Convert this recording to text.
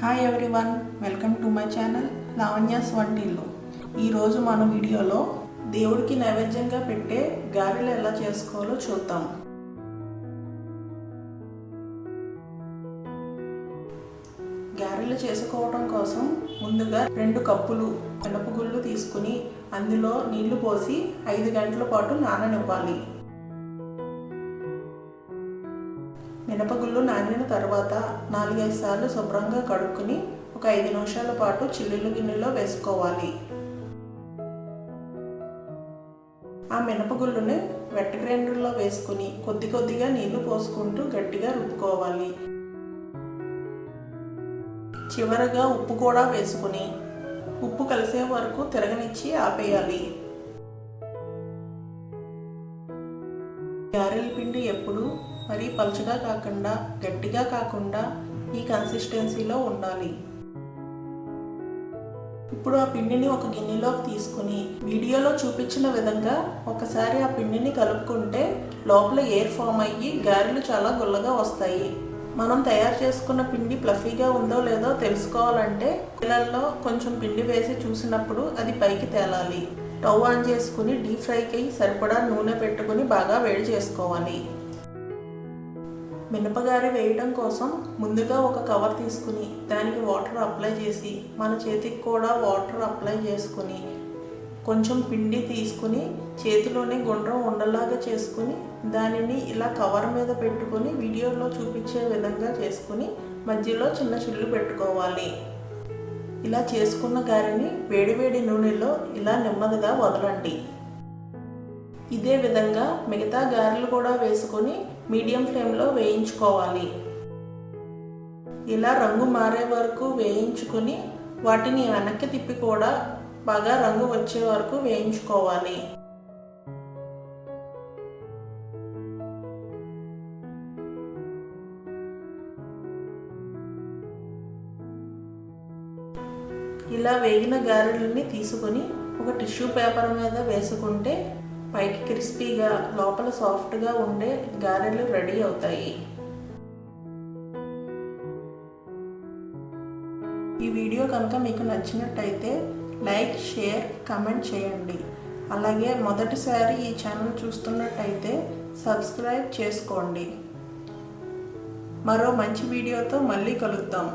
Hi everyone welcome to my channel Lavanya's వంటిల్లు ఈరోజు మన వీడియోలో దేవుడికి నైవేద్యంగా పెట్టే గారెలు ఎలా చేసుకోవాలో చూద్దాం. గారెలు చేసుకోవడం కోసం ముందుగా రెండు కప్పులు మినపగుళ్ళు తీసుకుని అందులో నీళ్ళు పోసి ఐదు గంటల పాటు నాననివ్వాలి. మినపగుళ్ళు నానిన తర్వాత నాలుగైదు సార్లు శుభ్రంగా కడుక్కుని ఒక ఐదు నిమిషాల పాటు చిల్లులు గిన్నెలో వేసుకోవాలి. ఆ మినపగుళ్ళుని వెట్ గ్రైండర్లో వేసుకుని కొద్ది కొద్దిగా నీళ్ళు పోసుకుంటూ గట్టిగా రుబ్బుకోవాలి. చివరగా ఉప్పు కూడా వేసుకుని ఉప్పు కలిసే వరకు తిరగనిచ్చి ఆపేయాలి. గారెల పిండి ఎప్పుడు మరీ పలుచగా కాకుండా గట్టిగా కాకుండా ఈ కన్సిస్టెన్సీలో ఉండాలి. ఇప్పుడు ఆ పిండిని ఒక గిన్నెలోకి తీసుకుని వీడియోలో చూపించిన విధంగా ఒకసారి ఆ పిండిని కలుపుకుంటే లోపల ఎయిర్ ఫామ్ అయ్యి గారెలు చాలా గుల్లగా వస్తాయి. మనం తయారు చేసుకున్న పిండి ప్లఫీగా ఉందో లేదో తెలుసుకోవాలంటే పిల్లల్లో కొంచెం పిండి వేసి చూసినప్పుడు అది పైకి తేలాలి. స్టవ్ ఆన్ చేసుకుని డీప్ ఫ్రైకి సరిపడా నూనె పెట్టుకుని బాగా వేడి చేసుకోవాలి. మినపగారి వేయడం కోసం ముందుగా ఒక కవర్ తీసుకుని దానికి వాటర్ అప్లై చేసి మన చేతికి కూడా వాటర్ అప్లై చేసుకుని కొంచెం పిండి తీసుకుని చేతిలోనే గుండ్రం ఉండలాగా చేసుకుని దానిని ఇలా కవర్ మీద పెట్టుకొని వీడియోలో చూపించే విధంగా చేసుకుని మధ్యలో చిన్న చిల్లు పెట్టుకోవాలి. ఇలా చేసుకున్న గారెని వేడివేడి నూనెలో ఇలా నెమ్మదిగా వదలండి. ఇదే విధంగా మిగతా గారెలు కూడా వేసుకొని మీడియం ఫ్లేమ్లో వేయించుకోవాలి. ఇలా రంగు మారే వరకు వేయించుకొని వాటిని వెనక్కి తిప్పి కూడా బాగా రంగు వచ్చే వరకు వేయించుకోవాలి. ఇలా వేగిన గారెలని తీసుకొని ఒక టిష్యూ పేపర్ మీద వేసుకుంటే పైకి క్రిస్పీగా లోపల సాఫ్ట్గా ఉండే గారెలు రెడీ అవుతాయి. ఈ వీడియో కనుక మీకు నచ్చినట్టయితే లైక్ షేర్ కమెంట్ చేయండి. అలాగే మొదటిసారి ఈ ఛానల్ చూస్తున్నట్టయితే సబ్స్క్రైబ్ చేసుకోండి. మరో మంచి వీడియోతో మళ్ళీ కలుద్దాం.